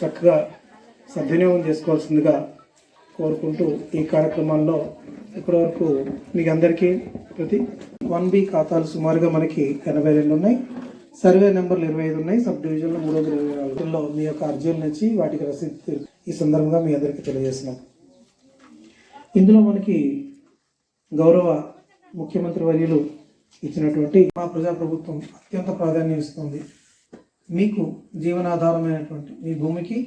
చక్కగా సద్వినియోగం చేసుకోవాల్సిందిగా కోరుకుంటూ ఈ కార్యక్రమాల్లో ఇప్పటివరకు మీకు అందరికీ ప్రతి వన్ బి ఖాతాలు సుమారుగా మనకి ఎనభై రెండు ఉన్నాయి. సర్వే నెంబర్లు ఇరవై ఐదు ఉన్నాయి. సబ్ డివిజన్లో మూడు వందల ఇరవై నాలుగులో మీ యొక్క అర్జీల నుంచి వాటికి రసీదు ఈ సందర్భంగా మీ అందరికీ తెలియజేస్తున్నాం. ఇందులో మనకి గౌరవ ముఖ్యమంత్రి వర్యులు ఇచ్చినటువంటి మా ప్రజాప్రభుత్వం అత్యంత ప్రాధాన్యం ఇస్తుంది. మీకు జీవనాధారమైనటువంటి మీ భూమికి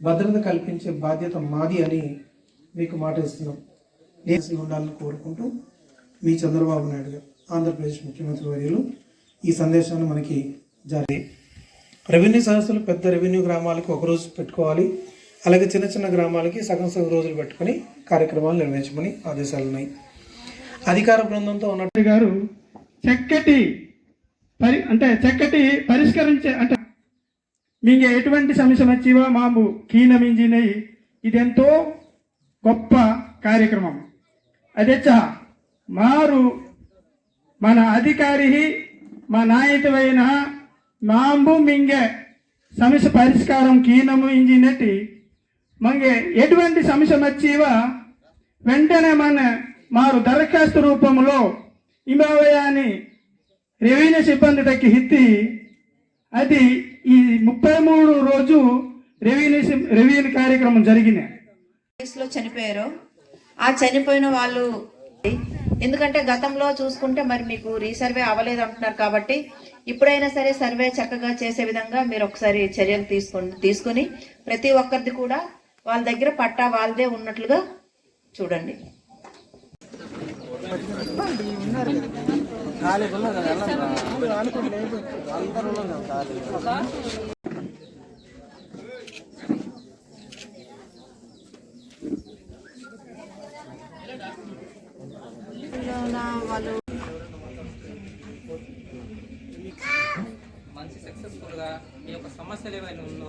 భద్రత కల్పించే బాధ్యత మాది అని మీకు మాట ఇస్తున్నాం. దేశం ఉండాలని కోరుకుంటూ మీ చంద్రబాబు నాయుడు గారు ఆంధ్రప్రదేశ్ ముఖ్యమంత్రి వర్యులు ఈ సందేశాన్ని మనకి జారీ రెవెన్యూ సంస్థలు పెద్ద రెవెన్యూ గ్రామాలకు ఒక రోజు పెట్టుకోవాలి. అలాగే చిన్న చిన్న గ్రామాలకి సగం సగం రోజులు పెట్టుకొని కార్యక్రమాలు నిర్వహించమని ఆదేశాలు ఉన్నాయి అధికార బృందంతో ఉన్నట్టు గారు చక్కటి పరి అంటే చక్కటి పరిష్కరించే అంటే మీకు ఎటువంటి సమస్య వచ్చివో? మాము కీనమించినవి ఇదెంతో గొప్ప కార్యక్రమం. అదెచ్చ మారు మన అధికారి మా నాయకులైన మాంబు మింగే సమస్య పరిష్కారం కీనము ఇంజినటి మంగే ఎటువంటి సమస్య వచ్చివా? వెంటనే మన మారు దరఖాస్తు రూపంలో ఇమావయాని రెవెన్యూ సిబ్బంది తగ్గి హిత్తి అది ఈ ముప్పై మూడు రోజు రెవెన్యూ రెవెన్యూ కార్యక్రమం జరిగినాయి లో చనిపోయారు. ఆ చనిపోయిన వాళ్ళు ఎందుకంటే గతంలో చూసుకుంటే మరి మీకు రీసర్వే అవ్వలేదు అంటున్నారు కాబట్టి ఇప్పుడైనా సరే సర్వే చక్కగా చేసే విధంగా మీరు ఒకసారి చర్యలు తీసుకొని తీసుకుని ప్రతి ఒక్కరిది కూడా వాళ్ళ దగ్గర పట్టా వాళ్ళదే ఉన్నట్లుగా చూడండి. వాళ్ళు మంచి సక్సెస్ఫుల్గా మీ యొక్క సమస్యలు ఏమైనా ఉన్నా